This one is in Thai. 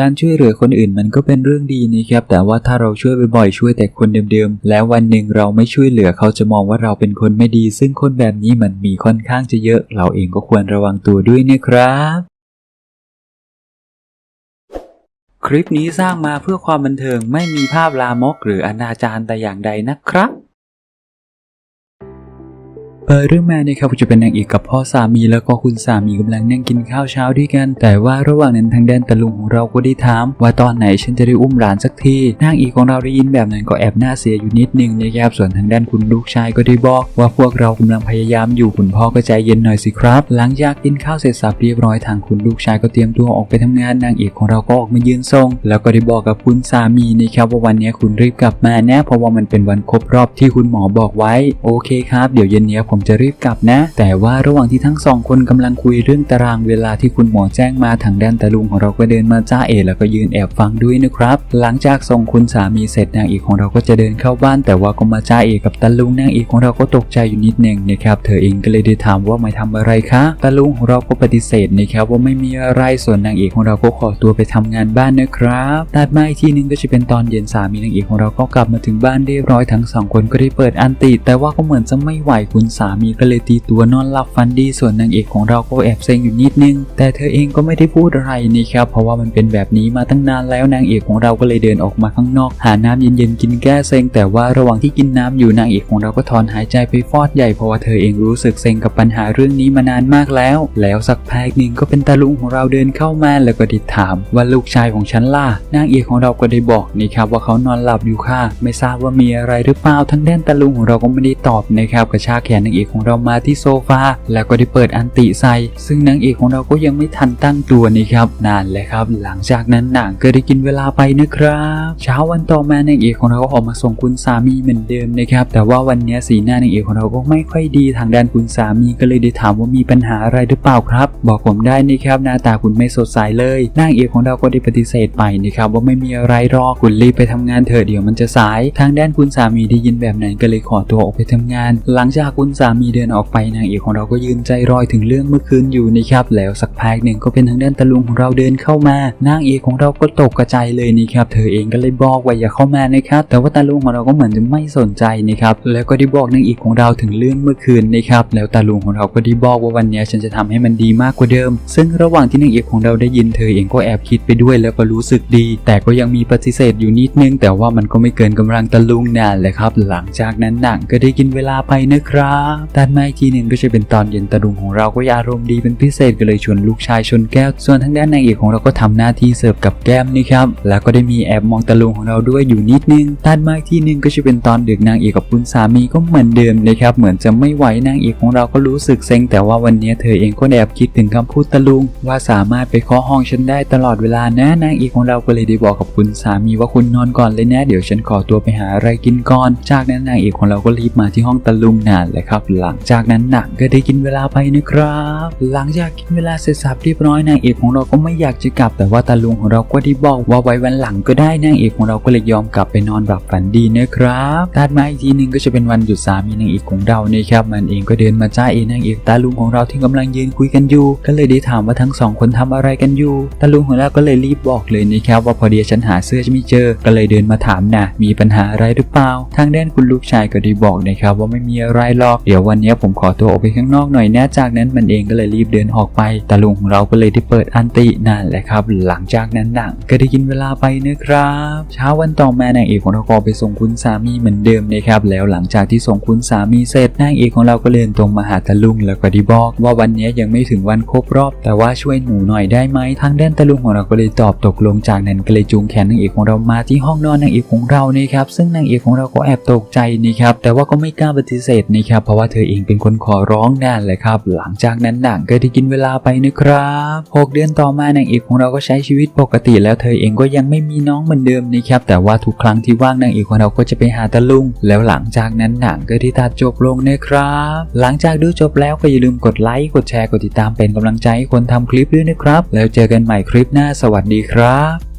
การช่วยเหลือคนอื่นมันก็เป็นเรื่องดีนะครับ แต่ว่าถ้าเราช่วยบ่อยๆช่วยแต่คนเดิมๆ แล้ววันหนึ่งเราไม่ช่วยเหลือเขาจะมองว่าเราเป็นคนไม่ดี ซึ่งคนแบบนี้มันมีค่อนข้างจะเยอะ เราเองก็ควรระวังตัวด้วยนะครับ คลิปนี้สร้างมาเพื่อความบันเทิงไม่มีภาพลามกหรืออนาจารแต่อย่างใดนะครับ เปิดเรื่องมานี่ยครับจะเป็นนางเอกกับพ่อสามีแล้วก็คุณสามีกำลังนั่งกินข้าวเช้าด้วยกัน แต่ว่าระหว่างนั้นทางด้านตะลุงของเราก็ได้ถาม ว่าตอนไหนฉันจะได้อุ้มหลานสักทีนางเอกของเราได้ยินแบบนั้นก็แอบหน้าเสียอยู่นิดนึงนะครับส่วนทางด้านคุณลูกชายก็ได้บอก ว่าพวกเรากำลังพยายามอยู่คุณพ่อก็ใจเย็นหน่อยสิครับ หลังจากกินข้าวเสร็จสับเรียบร้อยทางคุณลูกชายก็เตรียมตัวออกไปทำงานนางเอกของเราก็ออกมายืนทรง แล้วก็ได้บอกกับคุณสามีนะครับว่าวันนี้คุณรีบกลับมาแนะเพราะว่ามันเป็นวันครบรอบที่คุณหมอบอกไว้ โอเคครับ เดี๋ยวเย็นนี้ผมจะรีบกลับนะ แต่ว่าระหว่างที่ทั้งสองคนกำลังคุยเรื่องตารางเวลาที่คุณหมอแจ้งมาทางด้านตะลุงของเราก็เดินมาจ้าเอแล้วก็ยืนแอบฟังด้วยนะครับ หลังจากส่งคุณสามีเสร็จนางเอกของเราก็จะเดินเข้าบ้าน แต่ว่าก็มาจ้าเอกับตะลุงนางเอกของเราก็ตกใจอยู่นิดหนึ่งนะครับเธอเองก็เลยได้ถามว่ามาทำอะไรคะตะลุงของเราก็ปฏิเสธนะครับว่าไม่มีอะไรส่วนนางเอกของเราก็ขอตัวไปทำงานบ้านนะครับตัดมาอีกทีนึงก็จะเป็นตอนเย็นสามีนางเอกของเราก็กลับมาถึงบ้านเรียบร้อยทั้งสองคนก็ได้เปิดอันติ แต่ว่าก็เหมือนจะไม่ไหวคุณสาามีก็เลยตีตัวนอนหลับฝันดีส่วนนางเอกของเราก็แอบเซ็งอยู่นิดนึง แต่เธอเองก็ไม่ได้พูดอะไรนี่ครับเพราะว่ามันเป็นแบบนี้มาตั้งนานแล้วนางเอกของเราก็เลยเดินออกมาข้างนอก หาน้ำเย็นๆกินแก้เซ็งแต่ว่าระหว่างที่กินน้ำอยู่นางเอกของเราก็ถอนหายใจไปฟอดใหญ่เพราะว่าเธอเองรู้สึกเซ็งกับปัญหาเรื่องนี้มานานมากแล้ว แล้วสักพักหนึ่งก็เป็นตาลุงของเราเดินเข้ามาแล้วก็ได้ถามว่าลูกชายของฉันล่ะนางเอกของเราก็ได้บอกนี่ครับว่าเขานอนหลับอยู่ค่ะ ไม่ทราบว่ามีอะไรหรือเปล่าทั้งแดนตาลุงของเราก็ไม่ได้ตอบนะครับกระชากแขนนางเอกของเรามาที่โซฟาแล้วก็ได้เปิดอันติใส่ซึ่งนางเอกของเราก็ยังไม่ทันตั้งตัวนี่ครับนานเลยครับ หลังจากนั้นนังก็ได้กินเวลาไปนะครับ เช้าวันต่อมานางเอกของเราก็ออกมาส่งคุณสามีเหมือนเดิมนะครับแต่ว่าวันนี้สีหน้านางเอกของเราก็ไม่ค่อยดีทางด้านคุณสามีก็เลยได้ถามว่ามีปัญหาอะไรหรือเปล่าครับ บอกผมได้นะครับหน้าตาคุณไม่สดใสเลยนางเอกของเราก็ได้ปฏิเสธไปนะครับว่าไม่มีอะไรหรอกคุณรีบไปทำงานเถอะเดี๋ยวมันจะสาย ทางด้านคุณสามีได้ยินแบบนั้นก็เลยขอตัวออกไปทำงาน หลังจากคุณสามีเดินออกไปนางเอกของเราก็ยืนใจรอยถึงเรื่องเมื่อคืนอยู่นะครับแล้วสักพักหนึ่งก็เป็นทางด้านตะลุงของเราเดินเข้ามานางเอกของเราก็ตกกระจายเลยนะครับเธอเองก็เลยบอกว่าอย่าเข้ามานะครับแต่ว่าตาลุงของเราก็เหมือนจะไม่สนใจนะครับแล้วก็ได้บอกนางเอกของเราถึงเรื่องเมื่อคืนนะครับแล้วตาลุงของเราก็ได้บอกว่าวันนี้ฉันจะทำให้มันดีมากกว่าเดิม ซึ่งระหว่างที่นางเอกของเราได้ยินเธอเองก็แอบคิดไปด้วยแล้วก็รู้สึกดี แต่ก็ยังมีปฏิเสธอยู่นิดนึง แต่ว่ามันก็ไม่เกินกำลังตะลุงนานเลยครับ หลังจากนั้นหนังก็ได้กินเวลาไปนะครับตัดมาอีกทีหนึ่งก็จะเป็นตอนเย็นตะลุงของเราก็อารมณ์ดีเป็นพิเศษก็เลยชวนลูกชายชนแก้ว ส่วนทางด้านนางเอกของเราก็ทำหน้าที่เสิร์ฟกับแก้มนี่ครับ แล้วก็ได้มีแอบมองตะลุงของเราด้วยอยู่นิดนึงตัดมาอีกทีหนึ่งก็จะเป็นตอนดึกนางเอกกับคุณสามีก็เหมือนเดิมนะครับ เหมือนจะไม่ไหวนางเอกของเราก็รู้สึกเซ็งแต่ว่าวันนี้เธอเองก็แอบคิดถึงคำพูดตะลุง ว่าสามารถไปเคาะห้องฉันได้ตลอดเวลานะนางเอกของเราก็เลยได้บอกกับคุณสามีว่าคุณนอนก่อนเลยนะเดี๋ยวฉันขอตัวไปหาอะไรกินก่อน จากนั้นนางเอกของเราก็รีบมาที่ห้องตะลุงนานเลยครับหลังจากนั้นหนังก็ได้กินเวลาไปนะครับ หลังจากกินเวลาเสร็จสับเรียบร้อยนางเอกของเราก็ไม่อยากจะกลับ แต่ว่าตาลุงของเราก็ได้บอกว่าไว้วันหลังก็ได้นางเอกของเราก็เลยยอมกลับไปนอนหลับฝันดีนะครับตัดมาอีกทีหนึ่งก็จะเป็นวันหยุดสามีนางเอกของเรานะครับมันเองก็เดินมาจ้าเอนางเอกตาลุงของเราที่กำลังยืนคุยกันอยู่ ก็เลยได้ถามว่าทั้งสองคนทำอะไรกันอยู่ตาลุงของเราก็เลยรีบบอกเลยนะครับว่าพอดีฉันหาเสื้อจะไม่เจอ ก็เลยเดินมาถามนะมีปัญหาอะไรหรือเปล่า ทางด้านคุณลูกชายก็ได้บอกนะครับว่าไม่มีอะไรหรอกเดี๋ยววันนี้ผมขอตัวออกไปข้างนอกหน่อยนะจากนั้นมันเองก็เลยรีบเดินออกไปตาลุงของเราก็เลยได้เปิดอันตินั่นแหละครับ หลังจากนั้นหนังก็ได้กินเวลาไปนะครับ เช้าวันต่อมานางเอกของเราก็ไปส่งคุณสามีเหมือนเดิมนะครับ แล้วหลังจากที่ส่งคุณสามีเสร็จนางเอกของเราก็เดินตรงมาหาตาลุงแล้วก็ได้บอกว่าวันนี้ยังไม่ถึงวันครบรอบ แต่ว่าช่วยหนูหน่อยได้ไหมทางด้านตาลุงของเราก็เลยตอบตกลงจากนั้นก็เลยจูงแขนนางเอกของเรามาที่ห้องนอนนางเอกของเรานะครับซึ่งนางเอกของเราก็แอบตกใจนะครับแต่ว่าก็ไม่กล้าปฏิเสธนะครับเพราะว่าเธอเองเป็นคนขอร้องนั่นแหละครับ หลังจากนั้นหนังก็ได้กินเวลาไปนะครับหกเดือนต่อมานางเอกของเราก็ใช้ชีวิตปกติ แล้วเธอเองก็ยังไม่มีน้องเหมือนเดิมนะครับ แต่ว่าทุกครั้งที่ว่างนางเอกของเราก็จะไปหาตาลุง แล้วหลังจากนั้นหนังก็ได้ตัดจบลงนะครับ หลังจากดูจบแล้วก็อย่าลืมกดไลค์กดแชร์กดติดตามเป็นกำลังใจให้คนทำคลิปด้วยนะครับ แล้วเจอกันใหม่คลิปหน้าสวัสดีครับ